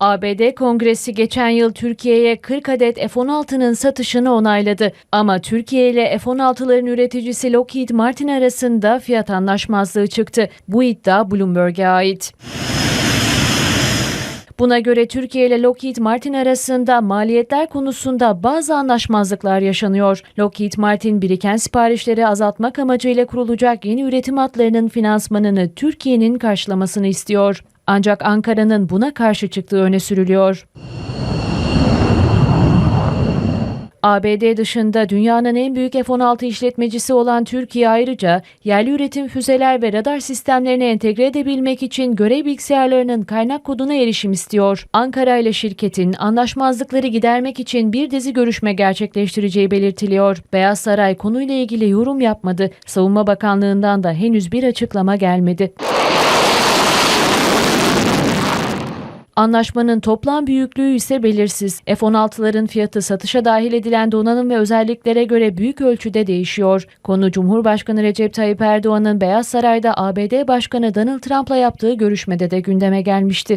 ABD Kongresi geçen yıl Türkiye'ye 40 adet F-16'nın satışını onayladı. Ama Türkiye ile F-16'ların üreticisi Lockheed Martin arasında fiyat anlaşmazlığı çıktı. Bu iddia Bloomberg'e ait. Buna göre Türkiye ile Lockheed Martin arasında maliyetler konusunda bazı anlaşmazlıklar yaşanıyor. Lockheed Martin biriken siparişleri azaltmak amacıyla kurulacak yeni üretim hatlarının finansmanını Türkiye'nin karşılamasını istiyor. Ancak Ankara'nın buna karşı çıktığı öne sürülüyor. ABD dışında dünyanın en büyük F-16 işletmecisi olan Türkiye ayrıca yerli üretim füzeler ve radar sistemlerini entegre edebilmek için görev bilgisayarlarının kaynak koduna erişim istiyor. Ankara ile şirketin anlaşmazlıkları gidermek için bir dizi görüşme gerçekleştireceği belirtiliyor. Beyaz Saray konuyla ilgili yorum yapmadı. Savunma Bakanlığı'ndan da henüz bir açıklama gelmedi. Anlaşmanın toplam büyüklüğü ise belirsiz. F-16'ların fiyatı satışa dahil edilen donanım ve özelliklere göre büyük ölçüde değişiyor. Konu Cumhurbaşkanı Recep Tayyip Erdoğan'ın Beyaz Saray'da ABD Başkanı Donald Trump'la yaptığı görüşmede de gündeme gelmişti.